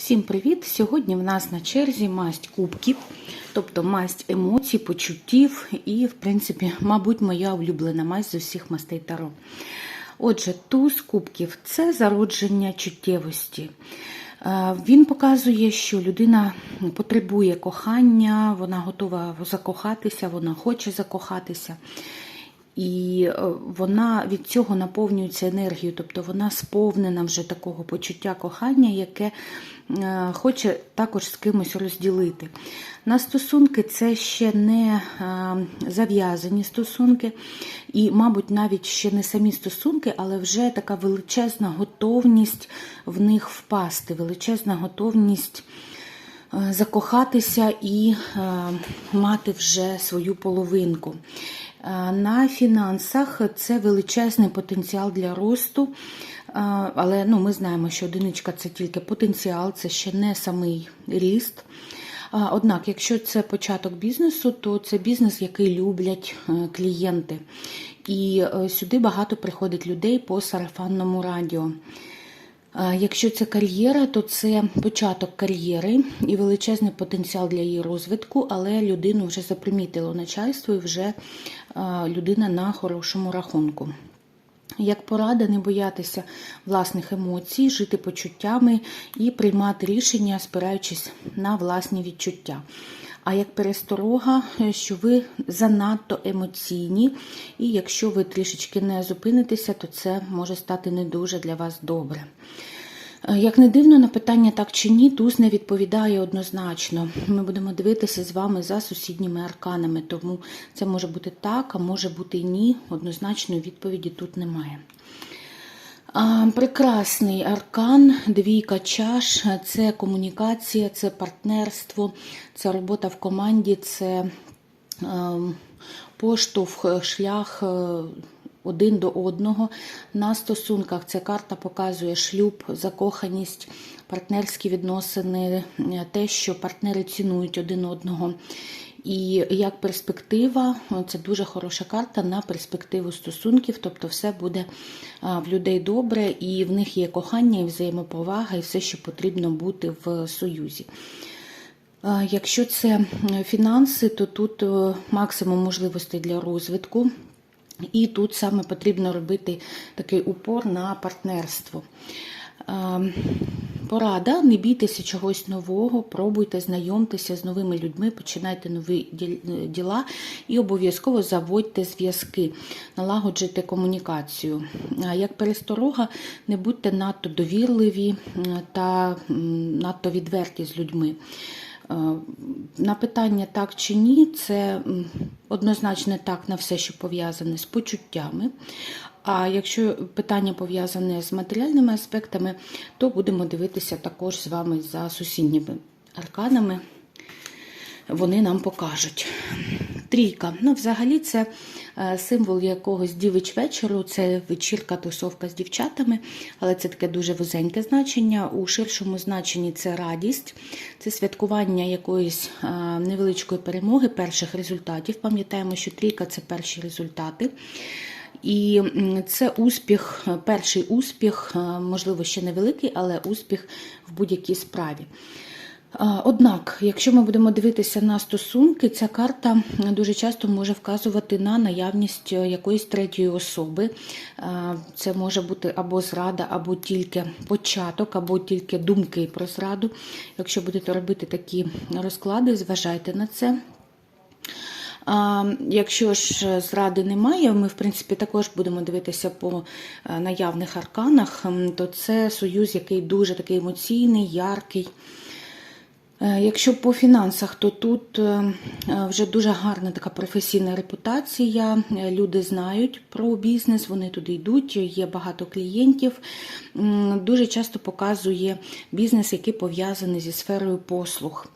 Всім привіт! Сьогодні в нас на черзі масть кубків, тобто масть емоцій, почуттів і, в принципі, мабуть, моя улюблена масть з усіх мастей Таро. Отже, туз кубків це зародження чуттєвості. Е, Він показує, що людина потребує кохання, вона готова закохатися, вона хоче закохатися. І е, вона від цього наповнюється енергією, тобто вона сповнена вже такого почуття кохання, яке е, хоче також з кимось розділити. На стосунки це ще не е, зав'язані стосунки, і, мабуть, навіть ще не самі стосунки, але вже така величезна готовність в них впасти, величезна готовність. Закохатися і мати вже свою половинку. Е, На фінансах це величезний потенціал для росту, е, але ну, ми знаємо, що одиничка це тільки потенціал, це ще не самий ріст. Однак, якщо це початок бізнесу, то це бізнес, який люблять е, клієнти. І е, сюди багато приходить людей по сарафанному радіо. Якщо це кар'єра, то це початок кар'єри і величезний потенціал для її розвитку, але людину вже запримітило начальство і вже людина на хорошому рахунку. Як порада, не боятися власних емоцій, жити почуттями і приймати рішення, спираючись на власні відчуття. А як пересторога, що ви занадто емоційні, і якщо ви трішечки не зупинитеся, то це може стати не дуже для вас добре. Е, Як не дивно, на питання так чи ні, туз не відповідає однозначно. Ми будемо дивитися з вами за сусідніми арканами, тому це може бути так, а може бути і ні. Однозначної відповіді тут немає. Прекрасний аркан, двійка чаш, це комунікація, це партнерство, це робота в команді, це е, поштовх, шлях е, один до одного. На стосунках ця карта показує шлюб, закоханість, партнерські відносини, те, що партнери цінують один одного. І як перспектива, це дуже хороша карта на перспективу стосунків, тобто все буде в людей добре, і в них є кохання і взаємоповага, і все, що потрібно бути в союзі. Якщо це фінанси, то тут е, максимум можливостей для розвитку. І тут саме потрібно робити такий упор на партнерство. Е, Порада, не бійтеся чогось нового, пробуйте знайомтеся з новими людьми, починайте нові діла і обов'язково заводьте зв'язки, налагоджуйте комунікацію. Як пересторога, не будьте надто довірливі та надто відверті з людьми. Е, На питання так чи ні, це однозначно так на все, що пов'язане з почуттями. А якщо питання пов'язане з матеріальними аспектами, то будемо дивитися також з вами за сусідніми арканами. Вони нам покажуть. Трійка. Ну, взагалі, це е, символ якогось дівич вечору, це вечірка, тусовка з дівчатами, але це таке дуже вузеньке значення. У ширшому значенні це радість, це святкування якоїсь е, невеличкої перемоги, перших результатів. Пам'ятаємо, що трійка це перші результати. І це успіх, е, перший успіх, можливо, ще невеликий, але успіх в будь-якій справі. Однак, якщо ми будемо дивитися на стосунки, ця карта дуже часто може вказувати на наявність е, якоїсь третьої особи. Це може бути або зрада, або тільки початок, або тільки думки про зраду. Якщо будете робити такі розклади, зважайте на це. Якщо ж зради немає, ми в принципі також будемо дивитися по е, наявних арканах, то це союз, який дуже такий емоційний, яркий. Е, Якщо по фінансах, то тут е, е, вже дуже гарна така професійна репутація. Люди знають про бізнес, вони туди йдуть, є багато клієнтів. Дуже часто показує бізнес, який пов'язаний зі сферою послуг.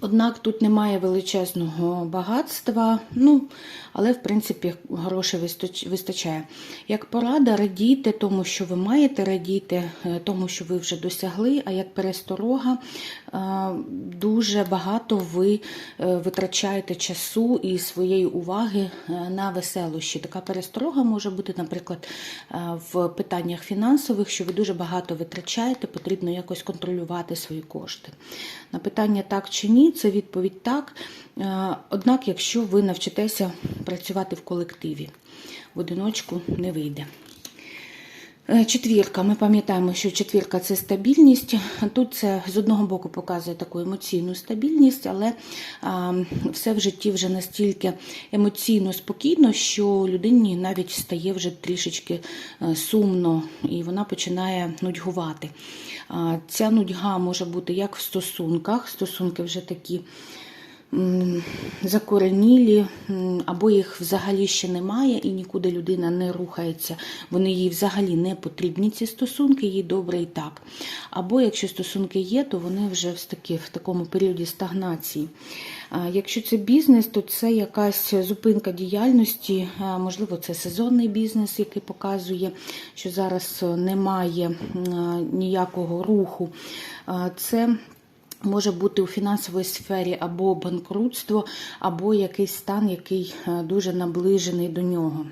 Однак тут немає величезного багатства, ну, але, в принципі, грошей вистачає. Як порада, радійте тому, що ви маєте радіти, е, тому, що ви вже досягли, а як пересторога, е, дуже багато ви е, витрачаєте часу і своєї уваги е, на веселощі. Така пересторога може бути, наприклад, в питаннях фінансових, що ви дуже багато витрачаєте, потрібно якось контролювати свої кошти. На питання так чи ні, це відповідь так. Е, Однак, якщо ви навчитеся працювати в колективі, в одиночку не вийде. Е, Четвірка. Ми пам'ятаємо, що четвірка це стабільність. Тут це з одного боку показує таку емоційну стабільність, але а, все в житті вже настільки емоційно спокійно, що людині навіть стає вже трішечки е, сумно, і вона починає нудьгувати. А, Ця нудьга може бути як в стосунках, стосунки вже такі закоренілі, або їх взагалі ще немає, і нікуди людина не рухається. Вони їй взагалі не потрібні, ці стосунки, їй добре і так. Або якщо стосунки є, то вони вже в, такі, в такому періоді стагнації. Якщо це бізнес, то це якась зупинка діяльності, можливо, це сезонний бізнес, який показує, що зараз немає ніякого руху. Це Може бути у фінансовій сфері або банкрутство, або якийсь стан, який е, дуже наближений до нього.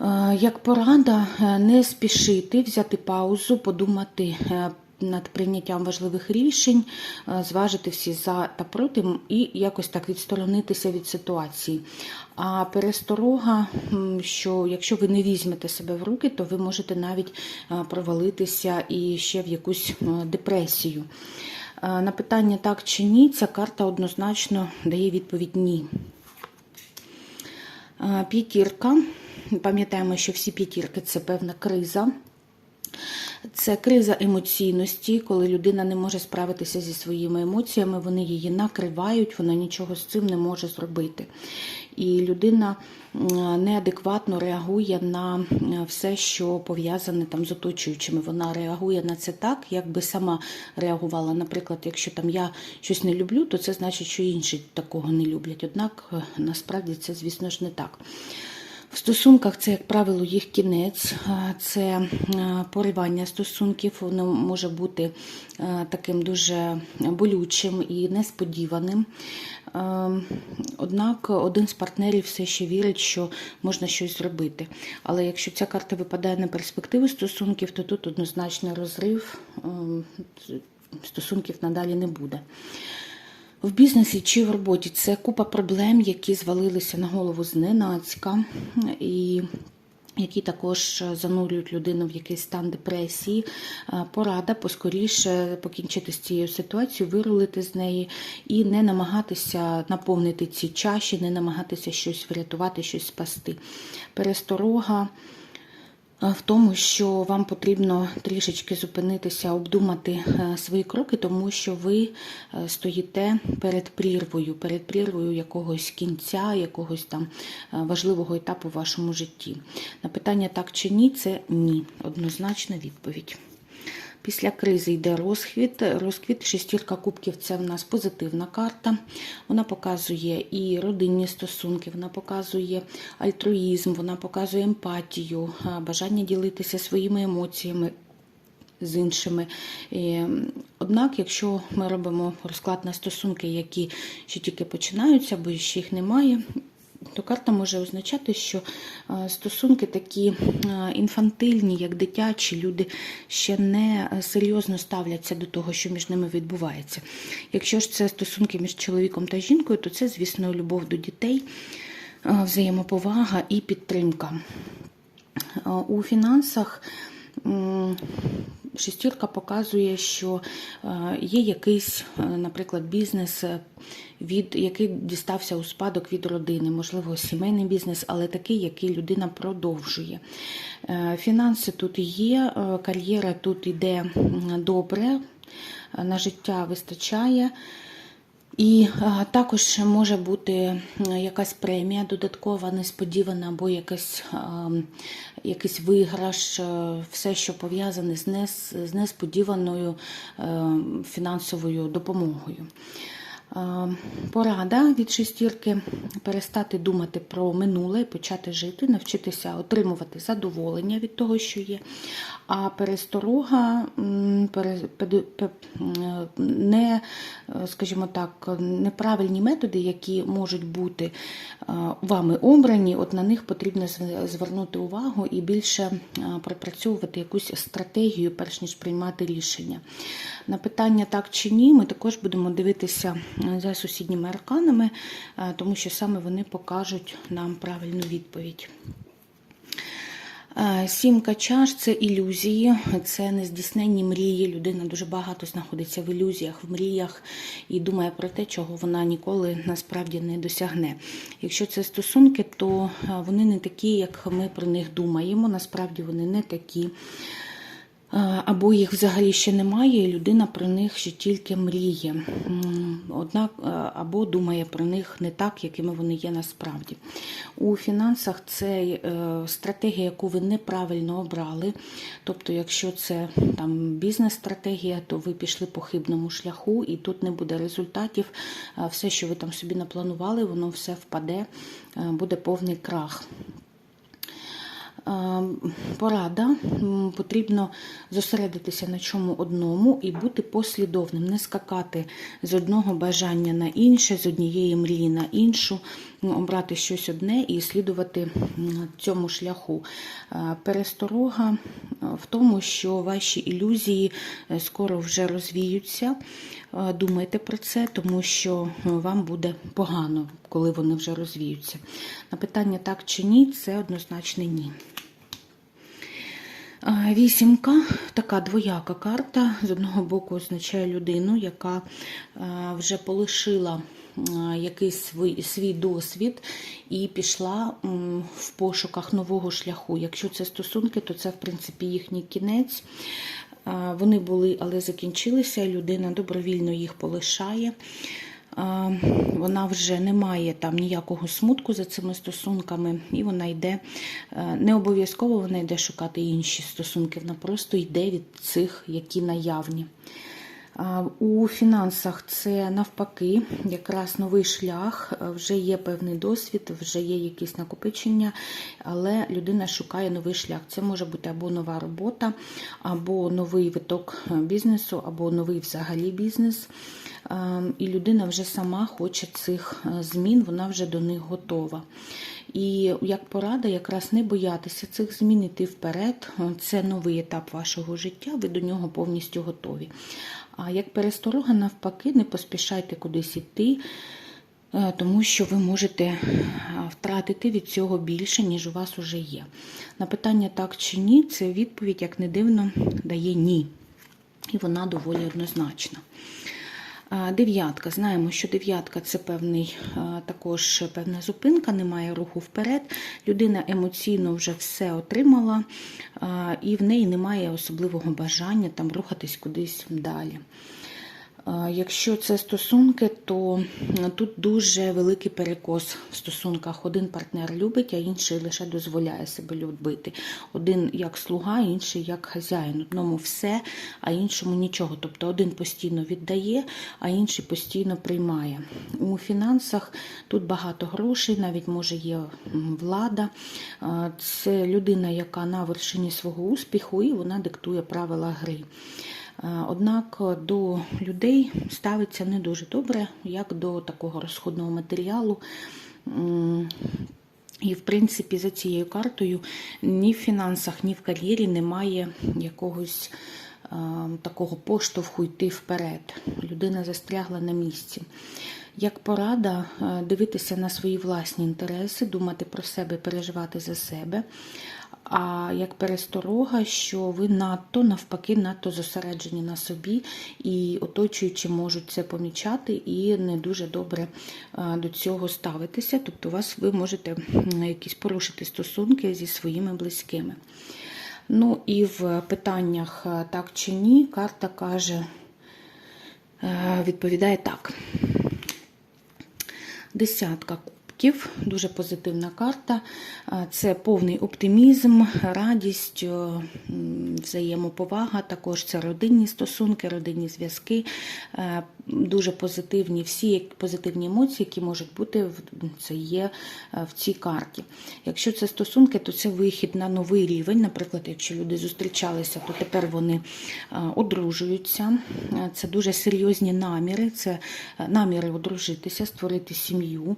Е, Як порада, е, не спішити, взяти паузу, подумати над прийняттям важливих рішень, зважити всі за та проти і якось так відсторонитися від ситуації. А пересторога, що якщо ви не візьмете себе в руки, то ви можете навіть провалитися і ще в якусь депресію. На питання так чи ні, ця карта однозначно дає відповідь ні. П'ятірка. Пам'ятаємо, що всі п'ятірки це певна криза. Це криза емоційності, коли людина не може справитися зі своїми емоціями, вони її накривають, вона нічого з цим не може зробити. І людина неадекватно реагує на все, що пов'язане там з оточуючими. Вона реагує на це так, як би сама реагувала. Наприклад, якщо там я щось не люблю, то це значить, що інші такого не люблять. Однак е, насправді це, звісно ж, не так. В стосунках це, як правило, їх кінець, це поривання стосунків, воно може бути таким дуже болючим і несподіваним. Однак один з партнерів все ще вірить, що можна щось зробити. Але якщо ця карта випадає на перспективу стосунків, то тут однозначний розрив стосунків надалі не буде. В бізнесі чи в роботі це купа проблем, які звалилися на голову зненацька, і які також занурюють людину в якийсь стан депресії. Е, Порада поскоріше покінчити з цією ситуацією, вирулити з неї і не намагатися наповнити ці чаші, не намагатися щось врятувати, щось спасти. Пересторога в тому, що вам потрібно трішечки зупинитися, обдумати е, свої кроки, тому що ви е, стоїте перед прірвою, перед прірвою якогось кінця, якогось там е, важливого етапу в вашому житті. На питання так чи ні, це ні. Однозначна відповідь. Після кризи йде розквіт. Розквіт шестірка кубків це в нас позитивна карта. Вона показує і родинні стосунки, вона показує альтруїзм, вона показує емпатію, бажання ділитися своїми емоціями. З іншими. Однак, якщо ми робимо розклад на стосунки, які ще тільки починаються, або ще їх немає, то карта може означати, що е, стосунки такі е, інфантильні, як дитячі, люди ще не е, серйозно ставляться до того, що між ними відбувається. Якщо ж це стосунки між чоловіком та жінкою, то це, звісно, любов до дітей, взаємоповага і підтримка. У фінансах м, шестірка показує, що е, є якийсь, е, наприклад, бізнес, е, від, який дістався у спадок від родини, можливо, сімейний бізнес, але такий, який людина продовжує. Фінанси тут є, кар'єра тут йде добре, на життя вистачає. І а, також може бути якась премія додаткова, несподівана, або якась, а, якийсь виграш, е, все, що пов'язане з, нес, з несподіваною е, фінансовою допомогою. Порада від шестірки перестати думати про минуле і почати жити, навчитися отримувати задоволення від того, що є. А пересторога не, скажімо так, неправильні методи, які можуть бути вами обрані, от на них потрібно звернути увагу і більше пропрацьовувати якусь стратегію, перш ніж приймати рішення. На питання так чи ні, ми також будемо дивитися за сусідніми арканами, е, тому що саме вони покажуть нам правильну відповідь. Е, Сімка чаш це ілюзії, це нездійсненні мрії. Людина дуже багато знаходиться в ілюзіях, в мріях і думає про те, чого вона ніколи насправді не досягне. Якщо це стосунки, то е, вони не такі, як ми про них думаємо. Насправді вони не такі. Або їх взагалі ще немає, і людина про них ще тільки мріє. Однак, або думає про них не так, якими вони є насправді. У фінансах це е, стратегія, яку ви неправильно обрали. Тобто, якщо це там бізнес-стратегія, то ви пішли по хибному шляху, і тут не буде результатів. Все, що ви там собі напланували, воно все впаде, е, буде повний крах. Е, Порада потрібно зосередитися на чому одному і бути послідовним, не скакати з одного бажання на інше, з однієї мрії на іншу, обрати щось одне і слідувати цьому шляху. Е, Пересторога е, в тому, що ваші ілюзії е, скоро вже розвіються. Думайте про це, тому що вам буде погано, коли вони вже розвіються. На питання так чи ні, це однозначно ні. Вісімка така двояка карта. З одного боку означає людину, яка е, вже полишила е, якийсь свій, свій досвід і пішла в пошуках нового шляху. Якщо це стосунки, то це в принципі їхній кінець. Е, Вони були, але закінчилися. Людина добровільно їх полишає. Вона вже не має там ніякого смутку за цими стосунками, і вона йде е, не обов'язково вона йде шукати інші стосунки, вона просто йде від цих, які наявні. У фінансах це навпаки, якраз новий шлях, е, вже є певний досвід, вже є якісь накопичення, але людина шукає новий шлях. Це може бути або нова робота, або новий виток е, бізнесу, або новий взагалі бізнес. Е, І людина вже сама хоче цих е, змін, вона вже до них готова. І як порада, якраз не боятися цих змін, іти вперед. Це новий етап вашого життя, ви до нього повністю готові. А як пересторога, навпаки, не поспішайте кудись іти, е, тому що ви можете е, втратити від цього більше, ніж у вас уже є. На питання так чи ні, це відповідь, як не дивно, дає ні. І вона доволі однозначна. Дев'ятка. Знаємо, що дев'ятка це певний також певна зупинка, немає руху вперед. Людина емоційно вже все отримала, і в неї немає особливого бажання там рухатись кудись далі. Якщо це стосунки, то тут дуже великий перекос в стосунках. Один партнер любить, а інший лише дозволяє себе любити. Один як слуга, інший як хазяїн. Одному все, а іншому нічого. Тобто один постійно віддає, а інший постійно приймає. У фінансах тут багато грошей, навіть може є влада. Це людина, яка на вершині свого успіху, і вона диктує правила гри. Е, Однак до людей ставиться не дуже добре, як до такого розходного матеріалу. І, в принципі, за цією картою ні в фінансах, ні в кар'єрі немає якогось е, такого поштовху йти вперед. Людина застрягла на місці. Як порада е, дивитися на свої власні інтереси, думати про себе, переживати за себе. А як пересторога, що ви надто навпаки надто зосереджені на собі, і оточуючі можуть це помічати і не дуже добре е, до цього ставитися. Тобто, вас ви можете якісь порушити стосунки зі своїми близькими. Ну і в питаннях е, так чи ні, карта каже, е, відповідає так. Десятка кубків, дуже позитивна карта. Це повний оптимізм, радість, взаємоповага. Також це родинні стосунки, родинні зв'язки. Е, Дуже позитивні, всі позитивні емоції, які можуть бути, це є е, в цій карті. Якщо це стосунки, то це вихід на новий рівень. Наприклад, якщо люди зустрічалися, то тепер вони е, одружуються. Це дуже серйозні наміри, це наміри одружитися, створити сім'ю.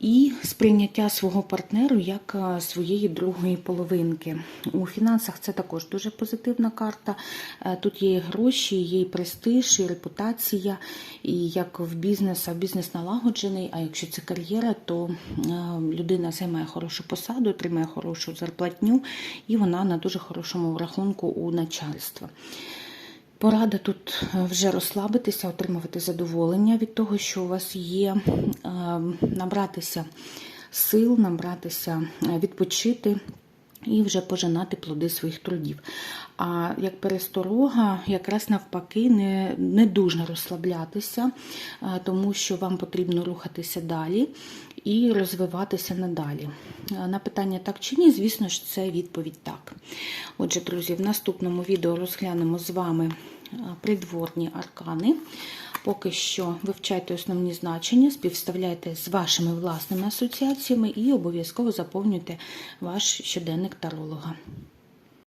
І сприйняття свого партнеру як е, своєї другої половинки. У фінансах це також дуже позитивна карта. Е, Тут є і гроші, є і престиж, і репутація, і як в бізнес, бізнес налагоджений. А якщо це кар'єра, то е, людина займає хорошу посаду, отримає хорошу зарплатню, і вона на дуже хорошому рахунку у начальства. Порада тут е, вже розслабитися, отримувати задоволення від того, що у вас є, е, набратися сил, набратися, е, відпочити і вже пожинати плоди своїх трудів. А як пересторога, якраз навпаки, не, не дуже розслаблятися, е, тому що вам потрібно рухатися далі і розвиватися надалі. Е, На питання так чи ні, звісно ж, це відповідь так. Отже, друзі, в наступному відео розглянемо з вами е, придворні аркани. Поки що вивчайте основні значення, співставляйте з вашими власними асоціаціями і обов'язково заповнюйте ваш щоденник таролога.